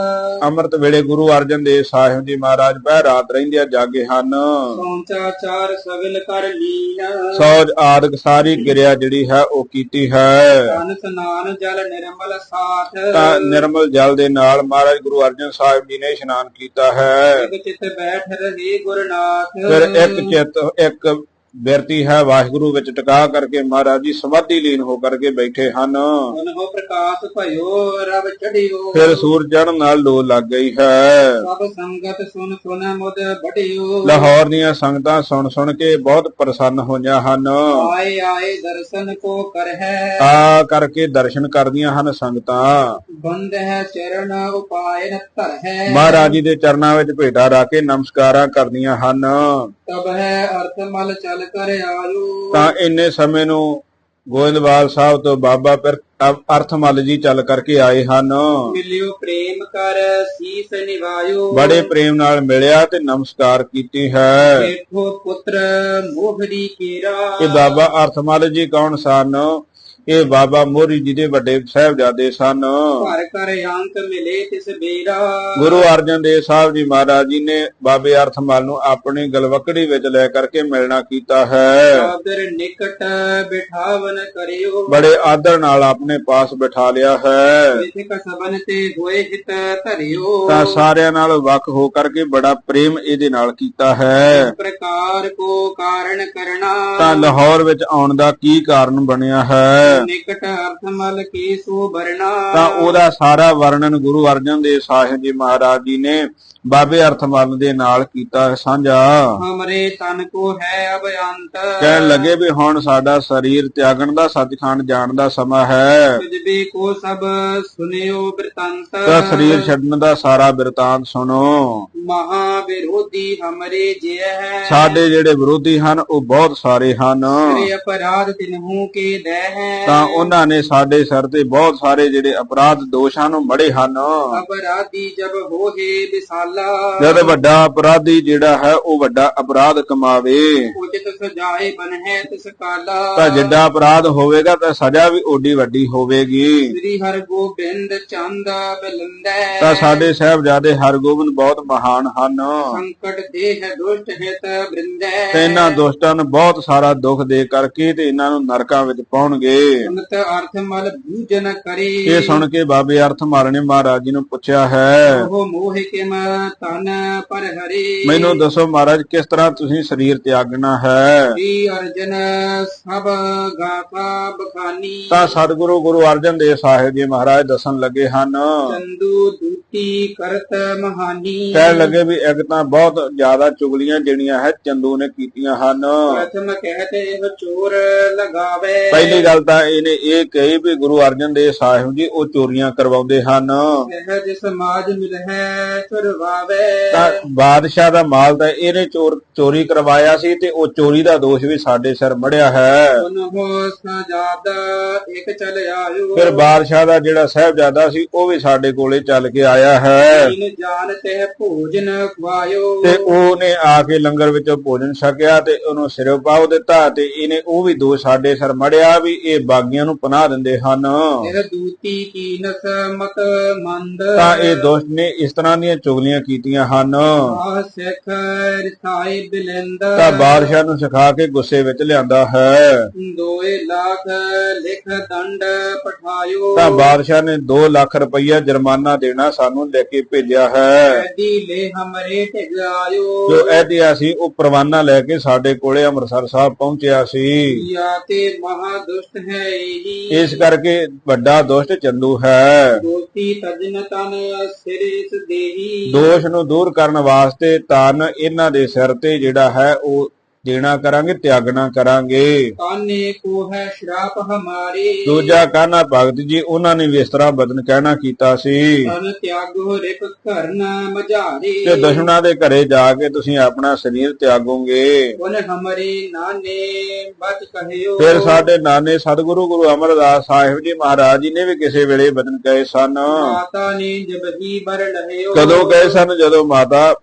ਅੰਮ੍ਰਿਤ ਵੇਲੇ ਗੁਰੂ ਅਰਜਨ ਦੇਵ ਸਾਹਿਬ ਜੀ ਮਹਾਰਾਜ ਪਹਿ ਰਾਤ ਰਹਿੰਦਿਆਂ ਜਾਗੇ ਹਨ। ਸੌਂਚਾ ਚਾਰ ਸਗਲ ਕਰ ਲੀਨ। ਸੌਜ ਆਦਿਕ ਸਾਰੀ ਕਿਰਿਆ ਜਿਹੜੀ ਹੈ ਉਹ ਕੀਤੀ ਹੈ। ਸਨਾਨ ਜਲ ਨਿਰਮਲ ਸਾਥ। ਤਾਂ ਨਿਰਮਲ ਜਲ ਦੇ ਨਾਲ ਮਹਾਰਾਜ ਗੁਰੂ ਅਰਜਨ ਸਾਹਿਬ ਜੀ ਨੇ ਇਸ਼ਨਾਨ ਕੀਤਾ ਹੈ। ਇਕ ਚਿਤ ਬੈਠ ਰਹੇ ਗੁਰਨਾਥ। ਫਿਰ ਇੱਕ ਚਿੱਤ ਇੱਕ ਬਿਰਤੀ ਹੈ ਵਾਹਿਗੁਰੂ ਵਿੱਚ ਟਿਕਾ ਕਰਕੇ ਮਹਾਰਾਜ ਜੀ ਸਮਾਧੀ ਲੀਨ ਹੋ ਕਰਕੇ ਬੈਠੇ ਹਨ। ਮਨੋ ਪ੍ਰਕਾਸ਼ ਭਇਓ ਰਬ ਚੜਿਓ ਫਿਰ ਸੂਰਜ ਚੜ੍ਹਨ ਨਾਲ ਲੋ ਲੱਗ ਗਈ ਹੈ। ਸਭ ਸੰਗਤ ਸੁਨ ਸੁਨ ਮੁਦ ਬੜਿਓ ਲਾਹੌਰ ਦੀਆਂ ਸੰਗਤਾਂ ਸੁਣ ਸੁਣ ਕੇ ਬਹੁਤ ਪ੍ਰਸੰਨ ਹੋਈਆਂ ਹਨ। ਆਏ ਆਏ ਦਰਸ਼ਨ ਕੋ ਹੈ। ਆ ਕਰਕੇ ਦਰਸ਼ਨ ਕਰਦੀਆਂ ਹਨ ਸੰਗਤਾਂ। ਬੰਦ ਹੈ ਚਰਨ ਉਪਾਇ ਨ ਧਰ ਹੈ। ਮਹਾਰਾਜ ਜੀ ਦੇ ਚਰਨਾਂ ਵਿੱਚ ਭੇਟਾ ਰੱਖ ਕੇ ਨਮਸਕਾਰਾਂ ਕਰਦੀਆਂ ਹਨ। ਤਬ ਹੈ ਅਰਥ ਮਲ ਚਲ ਕਰ ਆਇਓ ਤਾਂ ਇੰਨੇ ਸਮੇਂ ਨੂੰ ਗੋਇੰਦਵਾਲ ਸਾਹਿਬ ਤੋਂ ਬਾਬਾ ਅ- ਅਰਥਮਲ ਜੀ ਚੱਲ ਕਰਕੇ ਆਏ ਹਨ। ਮਿਲਿਓ ਪ੍ਰੇਮ ਕਰ ਸੀਸ ਨਿਵਾਇਓ। ਬੜੇ ਪ੍ਰੇਮ ਨਾਲ ਮਿਲਿਆ ਤੇ ਨਮਸਕਾਰ ਕੀਤੀ ਹੈ। ਬੈਠੋ ਪੁੱਤਰ ਮੋਹਰੀ ਕੇਰਾ ਇਹ ਬਾਬਾ ਅਰਥਮਲ ਜੀ ਕੌਣ ਸਨ? ਇਹ ਬਾਬਾ ਮੋਰੀ ਜੀ ਦੇ ਵੱਡੇ ਸਾਹਿਬਜ਼ਾਦੇ ਸਨ। ਘਰ ਘਰ ਅੰਕ ਮਿਲੇ ਤਿਸ ਬੇਰਾ ਗੁਰੂ ਅਰਜਨ ਦੇਵ ਸਾਹਿਬ ਜੀ ਮਹਾਰਾਜ ਜੀ ਨੇ ਬਾਬੇ ਅਰਥਮਲ ਨੂੰ ਆਪਣੀ ਗਲਵਕੜੀ ਵਿੱਚ ਲੈ ਕਰਕੇ ਮਿਲਣਾ ਕੀਤਾ ਹੈ। ਆਦਰ ਨਿਕਟ ਬਿਠਾਵਨ ਕਰਿਓ। ਬੜੇ ਆਦਰ ਨਾਲ ਆਪਣੇ ਪਾਸ ਬਿਠਾ ਲਿਆ ਹੈ। ਇਥੇ ਸਬਨ ਤੇ ਹੋਏ ਹਿਤ ਧਰਿਓ। ਤਾਂ ਸਾਰਿਆਂ ਨਾਲ ਵੱਖ ਹੋ ਕਰਕੇ ਬੜਾ ਪ੍ਰੇਮ ਇਹਦੇ ਨਾਲ ਕੀਤਾ ਹੈ। ਪ੍ਰਕਾਰ ਕੋ ਕਾਰਨ ਕਰਨਾ। ਤਾਂ ਲਾਹੌਰ ਵਿੱਚ ਆਉਣ ਦਾ ਕੀ ਕਾਰਨ ਬਣਿਆ ਹੈ? ਨਿਕਟ ਅਰਥਮਲ ਤਾਂ ਉਹਦਾ ਸਾਰਾ ਵਰਣਨ ਗੁਰੂ ਅਰਜਨ ਦੇਵ ਸਾਹਿਬ ਜੀ ਮਹਾਰਾਜ ਜੀ ਨੇ ਬਾਬੇ ਅਰਥਮਲ ਦੇ ਨਾਲ ਕੀਤਾ ਸਾਂਝਾ। ਹਮਰੇ ਤਨ ਕੋ ਹੈ ਅਬ ਅੰਤ। ਕਹਿਣ ਲੱਗੇ ਵੀ ਹੁਣ ਸਾਡਾ ਸਰੀਰ ਤਿਆਗਣ ਦਾ ਸੱਚਖੰਡ ਜਾਣ ਦਾ ਸਮਾਂ ਹੈ। ਤੁਝਬੇ ਕੋ ਸਭ ਸੁਨਿਓ ਬ੍ਰਿਤੰਤ। ਤਾਂ ਸਰੀਰ ਛੱਡਣ ਦਾ ਸਾਰਾ ਬਿਰਤਾਂਤ ਸੁਣੋ। ਮਹਾ ਵਿਰੋਧੀ ਹਮਰੇ ਜੇ ਹੈ ਸਾਡੇ ਜਿਹੜੇ ਵਿਰੋਧੀ ਹਨ ਉਹ ਬਹੁਤ ਸਾਰੇ ਹਨ। ਤੇਰੇ ਅਪਰਾਧ ਤਿਨਹੂ ਕੇ ਦੇ ਹੈ ਤਾਂ ਉਹਨਾਂ ਨੇ ਸਾਡੇ ਸਿਰ ਤੇ ਬਹੁਤ ਸਾਰੇ ਜਿਹੜੇ ਅਪਰਾਧ ਦੋਸ਼ ਉਹ ਮੜੇ ਹਨ। ਅਪਰਾਧੀ ਜਬ ਹੋਏ ਵਿਸਾਲਾ। ਜਦ ਵੱਡਾ ਅਪਰਾਧੀ ਜਿਹੜਾ ਹੈ ਉਹ ਵੱਡਾ ਅਪਰਾਧ ਕਮਾਵੇ। ਉਚਿਤ ਸਜਾਏ ਬਨ ਹੈ ਤਿਸ ਕਾਲਾ। ਤਾਂ ਜਿੱਡਾ ਅਪਰਾਧ ਹੋਵੇਗਾ ਤਾਂ ਸਜ਼ਾ ਵੀ ਓਡੀ ਵੱਡੀ ਹੋਵੇਗੀ। ਸ੍ਰੀ ਹਰਿ ਗੋਬਿੰਦ ਚੰਦ ਬਿਲੰਦੈ। ਤਾਂ ਸਾਡੇ ਸਾਹਿਬਜ਼ਾਦੇ ਹਰਗੋਬਿੰਦ ਬਹੁਤ ਮਹਾਨ ਹਨ। ਸੰਕਟ ਦੇਹ ਦੁਸ਼ਟ ਹਿਤ ਬ੍ਰਿੰਦੈ ਤੇ ਇਹਨਾਂ ਦੁਸ਼ਟਾਂ ਨੂੰ ਬਹੁਤ ਸਾਰਾ ਦੁੱਖ ਦੇ ਕਰਕੇ ਤੇ ਇਹਨਾਂ ਨੂੰ ਨਰਕਾਂ ਵਿੱਚ ਪਾਉਣਗੇ। ਸੁਨਤ ਅਰਥ ਮਲ ਬੂਜਨ ਕਰੇ। ਇਹ ਸੁਣ ਕੇ ਬਾਬੇ ਅਰਥਮਾਲ ਨੇ ਮਹਾਰਾਜ ਜੀ ਨੂੰ ਪੁੱਛਿਆ ਹੈ। ਉਹ ਮੋਹ ਕਿਮ ਤਨ ਪਰ ਹਰੇ। ਮੈਨੂੰ ਦੱਸੋ ਮਹਾਰਾਜ ਕਿਸ ਤਰ੍ਹਾਂ ਤੁਸੀਂ ਸਰੀਰ ਤਿਆਗਣਾ ਹੈ? ਸ੍ਰੀ ਅਰਜਨ ਸਭ ਗਾਥਾ ਬਖਾਨੀ। ਤਾਂ ਸਤਿਗੁਰੂ ਗੁਰੂ ਅਰਜਨ ਦੇਵ ਸਾਹਿਬ ਜੀ ਮਹਾਰਾਜ ਦੱਸਣ ਲੱਗੇ ਹਨ। ਚੰਦੂ ਦੂਤੀ ਕਰਤ ਮਹਾਨੀ। ਕਹਿਣ ਲੱਗੇ ਵੀ ਇੱਕ ਤਾਂ ਬਹੁਤ ਜ਼ਿਆਦਾ ਚੁਗਲੀਆਂ ਜਿਹੜੀਆਂ ਹੈ ਚੰਦੂ ਨੇ ਕੀਤੀਆਂ ਹਨ। ਪ੍ਰਥਮ ਕਹਤੇ ਇਹ ਚੋਰ ਲਗਾਵੇ। ਪਹਿਲੀ ਗੱਲ ਤਾਂ ਇਹਨੇ ਇਹ ਕਹੀ ਵੀ ਗੁਰੂ ਅਰਜਨ ਦੇਵ ਸਾਹਿਬ ਜੀ ਉਹ ਚੋਰੀਆਂ ਕਰਵਾਉਂਦੇ ਹਨ। ਇਹ ਜਿਸ ਸਮਾਜ ਮਿਲ ਹੈ ਚੁਰਵਾਵੇ ਤਾਂ ਬਾਦਸ਼ਾਹ ਦਾ ਮਾਲ ਤਾਂ ਇਹਨੇ ਚੋਰ ਚੋਰੀ ਕਰਵਾਇਆ ਸੀ ਤੇ ਉਹ ਚੋਰੀ ਦਾ ਦੋਸ਼ ਵੀ ਸਾਡੇ ਸਿਰ ਮੜਿਆ ਹੈ। ਉਨਹੋ ਸਜਾਦ ਇੱਕ ਚਲ ਆਇਓ। ਫਿਰ ਬਾਦਸ਼ਾਹ ਦਾ ਜਿਹੜਾ ਸਾਹਿਬਜ਼ਾਦਾ ਸੀ ਉਹ ਵੀ ਸਾਡੇ ਕੋਲੇ ਚੱਲ ਕੇ ਆਇਆ ਹੈ। ਦੀਨ ਜਾਨ ਤੇ ਭੋਜਨ ਖਵਾਇਓ ਤੇ ਉਹਨੇ ਆ ਕੇ ਲੰਗਰ ਵਿੱਚੋਂ ਭੋਜਨ ਛਕਿਆ ਤੇ ਉਹਨੂੰ ਸਿਰੋਂ ਪਾਉ ਦਿੱਤਾ ਤੇ ਇਹਨੇ ਉਹ ਵੀ ਦੋਸ਼ ਸਾਡੇ ਸਿਰ ਮੜਿਆ ਵੀ ਇਹ ਬਾਗੀਆਂ ਨੂੰ ਪਨਾਹ ਦਿੰਦੇ ਹਨ। ਇਹ ਦੂਤੀ ਕੀ ਨਸ ਮਤ ਮੰਦ। ਤਾਂ ਇਹ ਦੋਸ਼ ਨੇ ਇਸ ਤਰ੍ਹਾਂ ਦੀਆਂ ਚੁਗਲੀਆਂ ਕੀਤੀਆਂ ਹਨ। ਆਹ ਸਿੱਖ ਰਿਸਾਈ ਬਿਲਿੰਦ। ਤਾਂ ਬਾਦਸ਼ਾਹ ਨੂੰ ਸਿਖਾ ਕੇ ਗੁੱਸੇ ਵਿੱਚ ਲਿਆਂਦਾ ਹੈ। ਦੋਏ ਲੱਖ ਲਿਖ ਦੰਡ ਪਠਾਇਓ। ਤਾਂ ਬਾਦਸ਼ਾਹ ਨੇ 2 ਲੱਖ ਰੁਪਈਆ ਜੁਰਮਾਨਾ ਦੇਣਾ ਸਾਨੂੰ ਲੈ ਕੇ ਭੇਜਿਆ ਹੈ। ਐਦੀ ਲੈ ਹਮਰੇ ਢਿਗ ਆਇਓ ਜੋ ਇਹਦਿਆ ਸੀ ਉਹ ਪਰਵਾਨਾ ਲੈ ਕੇ ਸਾਡੇ ਕੋਲੇ ਅੰਮ੍ਰਿਤਸਰ ਸਾਹਿਬ ਪਹੁੰਚਿਆ ਸੀ। ਯਾ ਤੇ ਮਹਾ ਦੁਸ਼ਟ ਹੈ ਇਹੀ। ਇਸ ਕਰਕੇ ਵੱਡਾ ਦੁਸ਼ਟ ਚੰਦੂ ਹੈ। ਦੋਤੀ ਤਜਨ ਤਨ ਸਿਰ ਇਸ ਦੇਹੀ। ਦੋਸ਼ ਨੂੰ ਦੂਰ ਕਰਨ ਵਾਸਤੇ ਤਨ ਇਹਨਾਂ ਦੇ ਸਿਰ ਤੇ ਜਿਹੜਾ ਹੈ ਉਹ ਦੇਣਾ ਕਰਾਂਗੇ ਤਿਆਗਣਾ ਕਰਾਂਗੇ। ਕਾਨੇ ਕੋ ਹੈ ਸ਼ਰਾਪ ਹਮਾਰੇ? ਦੂਜਾ ਕਾਨਾ ਭਗਤ ਜੀ ਉਹਨਾਂ ਨੇ ਵੀ ਇਸ ਤਰ੍ਹਾਂ ਬਦਨ ਕਹਿਣਾ ਕੀਤਾ ਸੀ। ਤਨ ਤਿਆਗੋ ਰਿਪ ਕਰਨ ਮਝਾਰੇ। ਕਿ ਦੁਸ਼ਮਣਾਂ ਦੇ ਘਰੇ ਜਾ ਕੇ ਤੁਸੀਂ ਆਪਣਾ ਸਰੀਰ ਤਿਆਗੋਗੇ। ਉਨ ਹਮਰੇ ਨਾਨੇ ਬਚ ਕਹਿਓ। ਫਿਰ ਸਾਡੇ ਨਾਨੇ ਸਤਿਗੁਰੂ ਗੁਰੂ ਅਮਰਦਾਸ ਸਾਹਿਬ ਜੀ ਮਹਾਰਾਜ ਜੀ ਨੇ ਵੀ ਕਿਸੇ ਵੇਲੇ ਬਦਨ ਕਹੇ ਸਨ। ਮਾਤਾ ਨੇ ਜਬ ਹੀ ਬਰ ਲਹਿਓ। ਕਦੋਂ ਕਹੇ ਸਨ? ਜਦੋਂ ਮਾਤਾ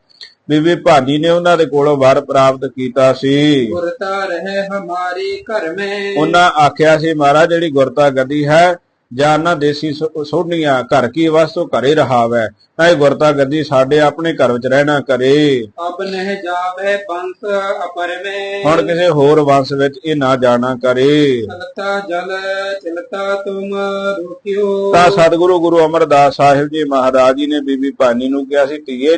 ਬੀਬੀ ਭਾਨੀ ਨੇ ਉਹਨਾਂ ਦੇ ਕੋਲੋਂ ਵਰ ਪ੍ਰਾਪਤ ਕੀਤਾ ਸੀ। ਗੁਰਤਾ ਰਹਿ ਹਮਾਰੇ ਘਰ ਮੈਂ। ਉਹਨਾਂ ਆਖਿਆ ਸੀ ਮਹਾਰਾਜ ਜਿਹੜੀ ਗੁਰਤਾ ਗੱਦੀ ਹੈ ਜਾਂ ਨਾ ਦੇਸੀ ਸੋ- ਸੋਢੀਆਂ ਘਰ ਕੀ ਵਸਤੂ ਘਰੇ ਰਹਾਵੈ ਤਾਂ ਇਹ ਗੁਰਤਾ ਗੱਦੀ ਸਾਡੇ ਆਪਣੇ ਘਰ ਵਿੱਚ ਰਹਿਣਾ ਕਰੇ। ਅਬ ਨਹਿ ਜਾਵੇ ਬੰਸ ਅਪਰ ਮੈਂ। ਹੁਣ ਕਿਸੇ ਹੋਰ ਵੰਸ਼ ਵਿੱਚ ਇਹ ਨਾ ਜਾਣਾ ਕਰੇ। ਚਲਤਾ ਜਲ ਚਲਤਾ ਤੁਮ ਰੁਕਿਓ। ਤਾਂ ਸਤਿਗੁਰੂ ਗੁਰੂ ਅਮਰਦਾਸ ਸਾਹਿਬ ਜੀ ਮਹਾਰਾਜ ਜੀ ਨੇ ਬੀਬੀ ਭਾਨੀ ਨੂੰ ਕਿਹਾ ਸੀ ਧੀਏ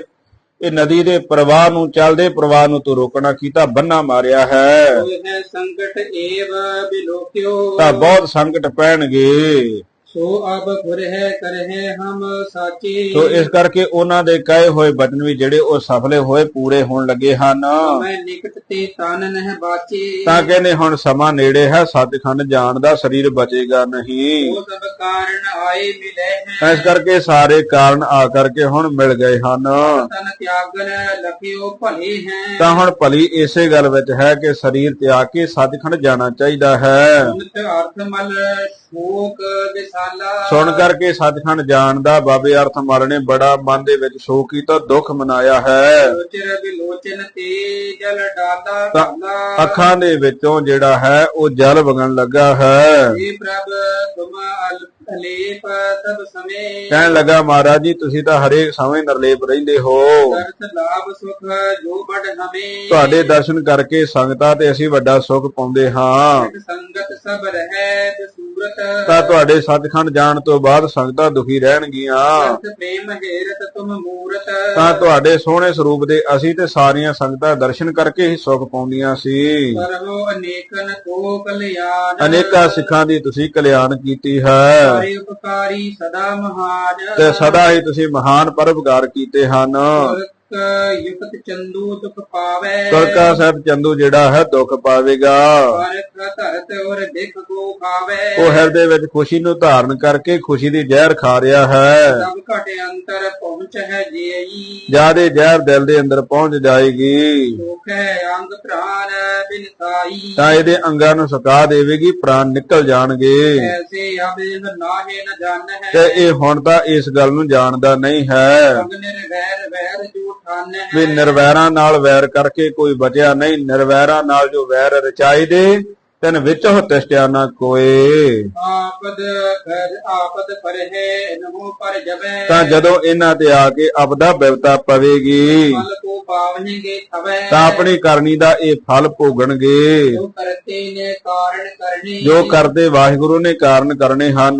ਇਹ ਨਦੀ ਦੇ ਪ੍ਰਵਾਹ ਨੂੰ ਚੱਲਦੇ ਪ੍ਰਵਾਹ ਨੂੰ ਤੂੰ ਰੋਕਣਾ ਕੀਤਾ ਬੰਨਾ ਮਾਰਿਆ ਹੈ। ਸੰਕਟ ਏਵ ਬਿਲੋਕਿਓ। ਤਾਂ ਬਹੁਤ ਸੰਕਟ ਪੈਣਗੇ। ਸੋ ਅਬ ਗੁਰਹਿ ਕਰਹਿ ਹਮ ਸਾਚੇ। ਸੋ ਇਸ ਕਰਕੇ ਉਹਨਾਂ ਦੇ ਕਹੇ ਹੋਏ ਬਚਨ ਵੀ ਜਿਹੜੇ ਉਹ ਸਫਲੇ ਹੋਏ ਪੂਰੇ ਹੋਣ ਲੱਗੇ ਹਨ। ਮੈਂ ਨਿਕਟ ਤੇ ਤਨ ਨਹਿ ਬਾਚੇ। ਤਾਂ ਕਹਿੰਦੇ ਹੁਣ ਸਮਾਂ ਨੇੜੇ ਹੈ ਸੱਚਖੰਡ ਜਾਣ ਦਾ ਸਰੀਰ ਬਚੇਗਾ ਨਹੀਂ। ਉਹ ਸਭ ਕਾਰਨ ਆਏ ਮਿਲੇ ਹੈ। ਇਸ ਕਰਕੇ ਸਾਰੇ ਕਾਰਨ ਆ ਕਰਕੇ ਹੁਣ ਮਿਲ ਗਏ ਹਨ। ਤਨ ਤਿਆਗਨ ਲਖਿਓ ਭਲੇ ਹੈ। ਤਾਂ ਹੁਣ ਭਲੀ ਇਸੇ ਗੱਲ ਵਿੱਚ ਹੈ ਕਿ ਸਰੀਰ ਤਿਆਗ ਕੇ ਸੱਚਖੰਡ ਜਾਣਾ ਚਾਹੀਦਾ ਹੈ। ਅਰਥ ਮਲ ਸ਼ੋਕ ਵਿਸਾਲਾ ਸੁਣ ਕਰਕੇ ਸੱਚਖੰਡ ਜਾਣ ਦਾ ਬਾਬੇ ਅਰਥ ਮਲ ਨੇ ਬੜਾ ਮਨ ਦੇ ਵਿੱਚ ਸ਼ੋਕ ਕੀਤਾ ਦੁੱਖ ਮਨਾਇਆ ਹੈ। ਤੇ ਅੱਖਾਂ ਦੇ ਵਿੱਚੋਂ ਜਿਹੜਾ ਹੈ ਉਹ ਜਲ ਵਗਣ ਲੱਗਾ ਹੈ। हे ਪ੍ਰਭ ਤੁਮ ਅਲ- ਅਲੇਪ ਤਬ ਸਮੇ। ਕਹਿਣ ਲੱਗਾ ਮਹਾਰਾਜ ਜੀ ਤੁਸੀਂ ਤਾਂ ਹਰੇਕ ਸਮੇਂ ਨਿਰਲੇਪ ਰਹਿੰਦੇ ਹੋ। ਕਰਤ ਲਾਭ ਸੁਖ ਜੋ ਬੜ ਹਮੇ ਤੁਹਾਡੇ ਦਰਸ਼ਨ ਕਰਕੇ ਸੰਗਤਾਂ ਤੇ ਅਸੀਂ ਵੱਡਾ ਸੁੱਖ ਪਾਉਂਦੇ ਹਾਂ। ਸੰਗਤ ਸਭ ਰਹਿ ਸੂਰਤ। ਤਾਂ ਤੁਹਾਡੇ ਸੱਚਖੰਡ ਜਾਣ ਤੋਂ ਬਾਅਦ ਸੰਗਤਾਂ ਦੁਖੀ ਰਹਿਣਗੀਆਂ। ਪ੍ਰੇਮ ਹੇਰਤ ਤੁਮ ਮੂਰਤ। ਤਾਂ ਤੁਹਾਡੇ ਸੋਹਣੇ ਸਰੂਪ ਦੇ ਅਸੀਂ ਤੇ ਸਾਰੀਆਂ ਸੰਗਤਾਂ ਦਰਸ਼ਨ ਕਰਕੇ ਹੀ ਸੁੱਖ ਪਾਉਂਦੀਆਂ ਸੀ। ਸਰਵੋ ਅਨੇਕਨ ਕੋ ਕਲਿਆਣ। ਅਨੇਕਾਂ ਸਿੱਖਾਂ ਦੀ ਤੁਸੀਂ ਕਲਿਆਣ ਕੀਤੀ ਹੈ। ਉਪਕਾਰੀ ਸਦਾ ਮਹਾਨ ਤੇ ਸਦਾ ਹੀ ਤੁਸੀਂ ਮਹਾਨ ਪਰਉਪਕਾਰ ਕੀਤੇ ਹਨ। ਯੁਕਤ ਚੰਦੂ ਦੁਖ ਪਾਵੇ। ਤੁਰਕਾ ਸਾਹਿਬ ਚੰਦੂ ਜਿਹੜਾ ਹੈ ਦੁੱਖ ਪਾਵੇਗਾ। ਪਰਖ ਧਰਤ ਔਰ ਦੇਖ ਕੋ ਖਾਵੇ। ਉਹ ਹਿਰਦੇ ਵਿੱਚ ਖੁਸ਼ੀ ਨੂੰ ਧਾਰਨ ਕਰਕੇ ਖੁਸ਼ੀ ਦੀ ਜ਼ਹਿਰ ਖਾ ਰਿਹਾ ਹੈ। ਸਭ ਘਟ ਅੰਤਰ ਪਹੁੰਚ ਹੈ ਜੇਈ। ਜਿਆਦੇ ਜ਼ਹਿਰ ਦਿਲ ਦੇ ਅੰਦਰ ਪਹੁੰਚ ਜਾਏਗੀ। ਸੁਖ ਹੈ ਅੰਗ ਪ੍ਰਾਨ ਬਿਨਸਾਈ ਤਾਂ ਇਹਦੇ ਅੰਗਾਂ ਨੂੰ ਸੁਕਾ ਦੇਵੇਗੀ ਪ੍ਰਾਣ ਨਿਕਲ ਜਾਣਗੇ। ਐਸੇ ਆਵੇ ਨਾਹੇ ਨ ਜਾਣ। ਹੈ ਤੇ ਇਹ ਹੁਣ ਤਾਂ ਇਸ ਗੱਲ ਨੂੰ ਜਾਣਦਾ ਨਹੀਂ ਵੈਰ ਹੈ ਵੀ ਨਿਰਵੈਰਾਂ ਨਾਲ ਵੈਰ ਕਰਕੇ ਕੋਈ ਬਚਿਆ ਨਹੀਂ ਨਿਰਵੈਰਾਂ ਨਾਲ ਜੋ ਵੈਰ ਰਚਾਈ ਦੇ ਤਨ ਵਿੱਚ ਹੋ ਤਿਸ਼ਟਿਆ ਨਾ ਕੋਏ। ਆਪਦ ਆਪਦ ਪਰ ਹੈ ਨਮੋ ਪਰ ਜਬੈ ਤਾਂ ਜਦੋਂ ਇਹਨਾਂ ਤੇ ਆ ਕੇ ਆਪਦਾ ਬਿਪਤਾ ਪਵੇਗੀ ਫਲ ਕੋ ਤਾਂ ਆਪਣੀ ਕਰਨੀ ਦਾ ਇਹ ਫਲ ਭੋਗਣਗੇ। ਜੋ ਕਰਤੇ ਨੇ ਕਾਰਣ ਕਰਨੀ। ਜੋ ਕਰਦੇ ਵਾਹਿਗੁਰੂ ਨੇ ਕਾਰਨ ਕਰਨੇ ਹਨ।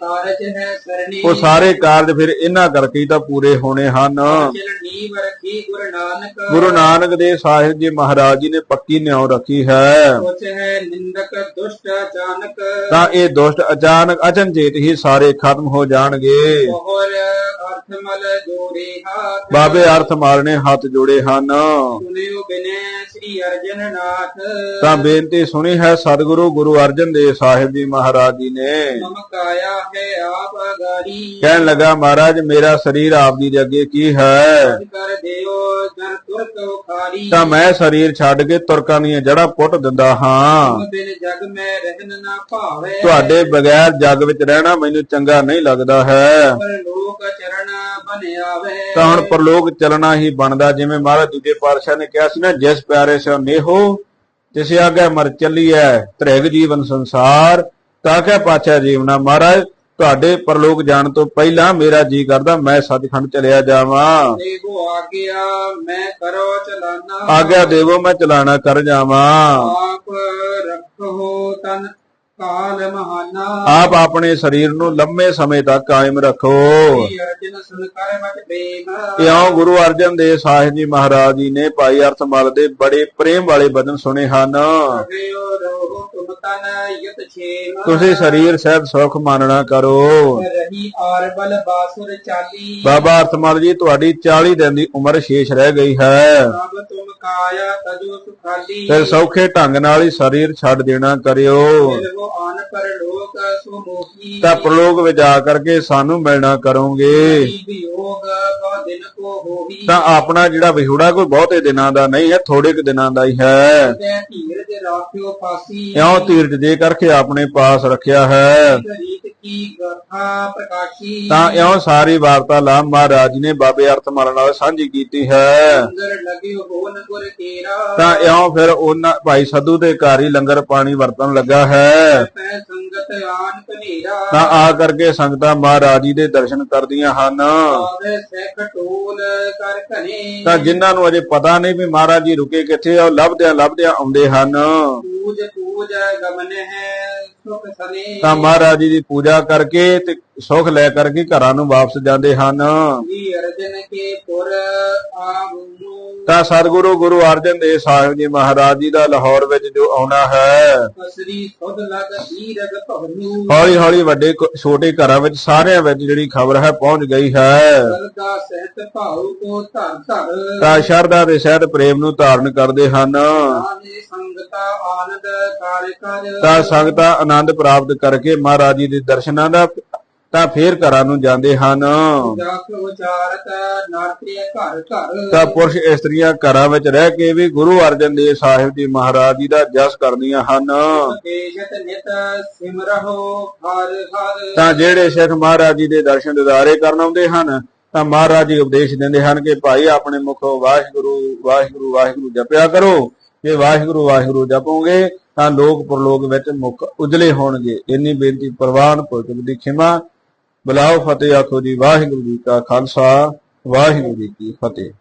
ਕਾਰਜ ਹੈ ਉਹ ਸਾਰੇ ਕਾਰਜ ਫਿਰ ਇਹਨਾਂ ਕਰਕੇ ਤਾਂ ਪੂਰੇ ਹੋਣੇ ਹਨ। ਗੁਰੂ ਨਾਨਕ। ਗੁਰੂ ਨਾਨਕ ਦੇਵ ਸਾਹਿਬ ਜੀ ਮਹਾਰਾਜ ਜੀ ਨੇ ਪੱਕੀ ਨਿਉ ਰੱਖੀ ਹੈ। ਸੋਚ ਹੈ ਨਿੰਦਕ ਦੁਸ਼ਟ ਅਚਾਨਕ ਤਾਂ ਇਹ ਦੁਸ਼ਟ ਅਚਾਨਕ ਅਚਨਚੇਤ ਹੀ ਸਾਰੇ ਖਤਮ ਹੋ ਜਾਣਗੇ ਜੋੜੇ ਹਾਥ ਬਾਬੇ ਅਰਥ ਮਾਲ ਨੇ ਹੱਥ ਜੋੜੇ ਹਨ ਸੁਨਿਓ ਬਿਨੈ ਸ੍ਰੀ ਅਰਜਨ ਨਾਥ ਤਾਂ ਬੇਨਤੀ ਸੁਣੀ ਹੈ ਸਤਿਗੁਰੂ ਗੁਰੂ ਅਰਜਨ ਦੇਵ ਸਾਹਿਬ ਜੀ ਮਹਾਰਾਜ ਜੀ ਨੇ ਮਮ ਕਾਇਆ ਹੈ ਆਪ ਅਗਾਰੀ ਕਹਿਣ ਲੱਗਾ ਮਹਾਰਾਜ ਮੇਰਾ ਸਰੀਰ ਆਪ ਜੀ ਦੇ ਅੱਗੇ ਕੀ ਹੈ ਕਰ ਦਿਓ ਜਨ ਤੁਰਕ ਉਖਾਰੀ ਤਾਂ ਮੈਂ ਸਰੀਰ ਛੱਡ ਕੇ ਤੁਰਕਾਂ ਦੀਆਂ ਜੜ੍ਹਾਂ ਪੁੱਟ ਦਿੰਦਾ ਹਾਂ। ਤੁਮ ਬਿਨ ਜਗ ਮੈਂ ਰਹਿਨ ਨਾ ਭਾਵੇ। ਤੁਹਾਡੇ ਬਗੈਰ ਜੱਗ ਵਿੱਚ ਰਹਿਣਾ ਮੈਨੂੰ ਚੰਗਾ ਨਹੀਂ ਲੱਗਦਾ ਹੈ। ਬਨ ਆਵੇ। ਤਾਂ ਹੁਣ ਪਰਲੋਕ ਚੱਲਣਾ ਹੀ ਬਣਦਾ ਜਿਵੇਂ ਮਹਾਰਾਜ ਦੂਜੇ ਪਾਤਸ਼ਾਹ ਨੇ ਕਿਹਾ ਸੀ ਨਾ ਜਿਸ ਪਿਆਰੇ ਸੋ ਨੇਹੋ ਤਿਸ ਆਗੇ ਮਰ ਚੱਲੀਐ ਤ੍ਰਿਗ ਜੀਵਨ ਸੰਸਾਰ ਤਾਂ ਕਿ ਪਾਛਾ ਜੀਵਨਾ ਮਹਾਰਾਜ ਤੁਹਾਡੇ ਪਰਲੋਕ ਜਾਣ ਤੋਂ ਪਹਿਲਾਂ ਮੇਰਾ ਜੀ ਕਰਦਾ ਮੈਂ ਸੱਚਖੰਡ ਚਲਿਆ ਜਾਵਾਂ। ਦੇਵੋ ਆਗਿਆ ਮੈਂ ਕਰੋ ਚਲਾਨਾ। ਆਗਿਆ ਦੇਵੋ ਮੈਂ ਚਲਾਣਾ ਕਰ ਜਾਵਾਂ। ਆਪ ਰੱਖੋ ਤਨ ਕਾਲ ਮਹਾਨਾ। ਆਪ ਆਪਣੇ ਸਰੀਰ ਨੂੰ ਲੰਮੇ ਸਮੇਂ ਤੱਕ ਕਾਇਮ ਰੱਖੋ। ਇਉਂ ਗੁਰੂ ਅਰਜਨ ਦੇਵ ਸਾਹਿਬ ਜੀ ਮਹਾਰਾਜ ਜੀ ਨੇ ਭਾਈ ਅਰਥਮਲ ਦੇ ਬੜੇ ਪ੍ਰੇਮ ਵਾਲੇ ਬਚਨ ਸੁਣੇ ਹਨ। ਤਨ ਯਤ ਛੇਮ। ਤੁਸੀਂ ਸਰੀਰ ਸਹਿਤ ਸੁਖ ਮਾਨਣਾ ਕਰੋ। ਰਹੀ ਆਰ ਬਲ ਬਾਸੁਰ ਚਾਲੀ। ਬਾਬਾ ਅਰਥਮਲ ਜੀ ਤੁਹਾਡੀ 40 ਦਿਨ ਦੀ ਉਮਰ ਸ਼ੇਸ਼ ਰਹਿ ਗਈ ਹੈ। ਸਭ ਤੁਮ ਕਾਇਆ ਤਜੋ ਸੁਖਾਲੀ। ਤੇ ਸੌਖੇ ਢੰਗ ਨਾਲ ਹੀ ਸਰੀਰ ਛੱਡ ਦੇਣਾ ਕਰਿਓ। ਆਨ ਪਰ ਲੋਕ ਸੋ ਮੋਹੀ। ਤਾਂ ਪ੍ਰਲੋਕ ਵਿੱਚ ਜਾ ਕਰਕੇ ਸਾਨੂੰ ਮਿਲਣਾ ਕਰੋਗੇ। ਤਾਂ ਆਪਣਾ ਜਿਹੜਾ ਵਿਹੂੜਾ ਕੋਈ ਬਹੁਤੇ ਦਿਨਾਂ ਦਾ ਨਹੀਂ ਹੈ ਥੋੜੇ ਕੁ ਦਿਨਾਂ ਦਾ ਹੀ ਹੈ। ਤੇ ਧੀਰਜ ਰਾਖਿਓ ਫਾਸੀ ਇਉਂ ਧੀਰਜ ਦੇ ਕਰਕੇ ਆਪਣੇ ਪਾਸ ਰੱਖਿਆ ਹੈ। ਕੀ ਗਾਥਾ ਪ੍ਰਕਾਸ਼ੀ? ਤਾਂ ਇਉਂ ਸਾਰੀ ਵਾਰਤਾਲਾਪ ਮਹਾਰਾਜ ਨੇ ਬਾਬੇ ਅਰਥਮਾਲ ਨਾਲ ਸਾਂਝੀ ਕੀਤੀ ਹੈ। ਗੁਰ ਤੇਰਾ। ਤਾਂ ਇਉਂ ਫਿਰ ਉਹਨਾਂ ਭਾਈ ਸੱਧੂ ਦੇ ਘਰ ਹੀ ਲੰਗਰ ਪਾਣੀ ਵਰਤਣ ਲੱਗਾ ਹੈ। ਪੈ ਸੰਗਤ ਆਨ ਕਨੇਰਾ ਤਾਂ ਆ ਕਰਕੇ ਸੰਗਤਾਂ ਮਹਾਰਾਜ ਜੀ ਦੇ ਦਰਸ਼ਨ ਕਰਦੀਆਂ ਹਨ। ਆਵੇ ਸਿੱਖ ਟੋਲ ਕਰ ਘਨੇ ਤਾਂ ਜਿਨ੍ਹਾਂ ਨੂੰ ਅਜੇ ਪਤਾ ਨਹੀਂ ਵੀ ਮਹਾਰਾਜ ਜੀ ਰੁਕੇ ਕਿੱਥੇ ਆ ਉਹ ਲੱਭਦਿਆਂ ਲੱਭਦਿਆਂ ਆਉਂਦੇ ਹਨ। ਪੂਜ ਪੂਜ ਗਮਨ ਹੈ ਸੁਖ ਸਨੇ ਤਾਂ ਮਹਾਰਾਜ ਜੀ ਦੀ ਪੂਜਾ ਕਰਕੇ ਤੇ ਸੁਖ ਲੈ ਕਰਕੇ ਘਰਾਂ ਨੂੰ ਵਾਪਸ ਜਾਂਦੇ ਹਨ। ਤਾਂ ਸਤਿਗੁਰੂ ਗੁਰੂ ਅਰਜਨ ਦੇਵ ਸਾਹਿਬ ਜੀ ਮਹਾਰਾਜ ਜੀ ਦਾ ਲਾਹੌਰ ਵਿੱਚ ਜੋ ਆਉਣਾ ਹੈ। ਹੌਲੀ ਹੌਲੀ ਵੱਡੇ ਛੋਟੇ ਘਰਾਂ ਵਿੱਚ ਸਾਰਿਆਂ ਵਿੱਚ ਜਿਹੜੀ ਖਬਰ ਹੈ ਪਹੁੰਚ ਗਈ ਹੈ। ਸਰਦਾ ਸਹਿਤ ਭਾਉ ਕੋ ਧਰ ਧਰ। ਤਾਂ ਸ਼ਰਧਾ ਦੇ ਸਹਿਤ ਪ੍ਰੇਮ ਨੂੰ ਧਾਰਨ ਕਰਦੇ ਹਨ। ਤਾਂ ਸੰਗਤਾਂ ਆਨੰਦ ਪ੍ਰਾਪਤ ਕਰਕੇ ਮਹਾਰਾਜ ਜੀ ਦੇ ਦਰਸ਼ਨਾਂ ਦਾ ਤਾਂ ਫੇਰ ਘਰਾਂ ਨੂੰ ਜਾਂਦੇ ਹਨ। ਤਾਂ ਪੁਰਸ਼ ਇਸਤਰੀਆਂ ਘਰਾਂ ਵਿੱਚ ਰਹਿ ਕੇ ਵੀ ਗੁਰੂ ਅਰਜਨ ਦੇਵ ਸਾਹਿਬ ਜੀ ਮਹਾਰਾਜ ਜੀ ਦਾ ਜਸ ਕਰਦੀਆਂ ਹਨ। ਤਾਂ ਜਿਹੜੇ ਸਿੱਖ ਮਹਾਰਾਜ ਜੀ ਦੇ ਦਰਸ਼ਨ ਦਿਦਾਰੇ ਕਰਨ ਆਉਂਦੇ ਹਨ ਤਾਂ ਮਹਾਰਾਜ ਜੀ ਉਪਦੇਸ਼ ਦਿੰਦੇ ਹਨ ਕਿ ਭਾਈ ਆਪਣੇ ਮੁਖੋਂ ਵਾਹਿਗੁਰੂ ਵਾਹਿਗੁਰੂ ਵਾਹਿਗੁਰੂ ਜਪਿਆ ਕਰੋ। ਜੇ ਵਾਹਿਗੁਰੂ ਵਾਹਿਗੁਰੂ ਜਪੋਗੇ ਤਾਂ ਲੋਕ ਪਰਲੋਕ ਵਿੱਚ ਮੁਖ ਉਜਲੇ ਹੋਣਗੇ। ਇੰਨੀ ਬੇਨਤੀ ਪ੍ਰਵਾਨ ਪੁਰਖ ਦੀ ਖਿਮਾ ਬੁਲਾਓ ਫਤਿਹ ਆਖੋ ਜੀ ਵਾਹਿਗੁਰੂ ਜੀ ਕਾ ਖਾਲਸਾ ਵਾਹਿਗੁਰੂ ਜੀ ਕੀ ਫਤਿਹ।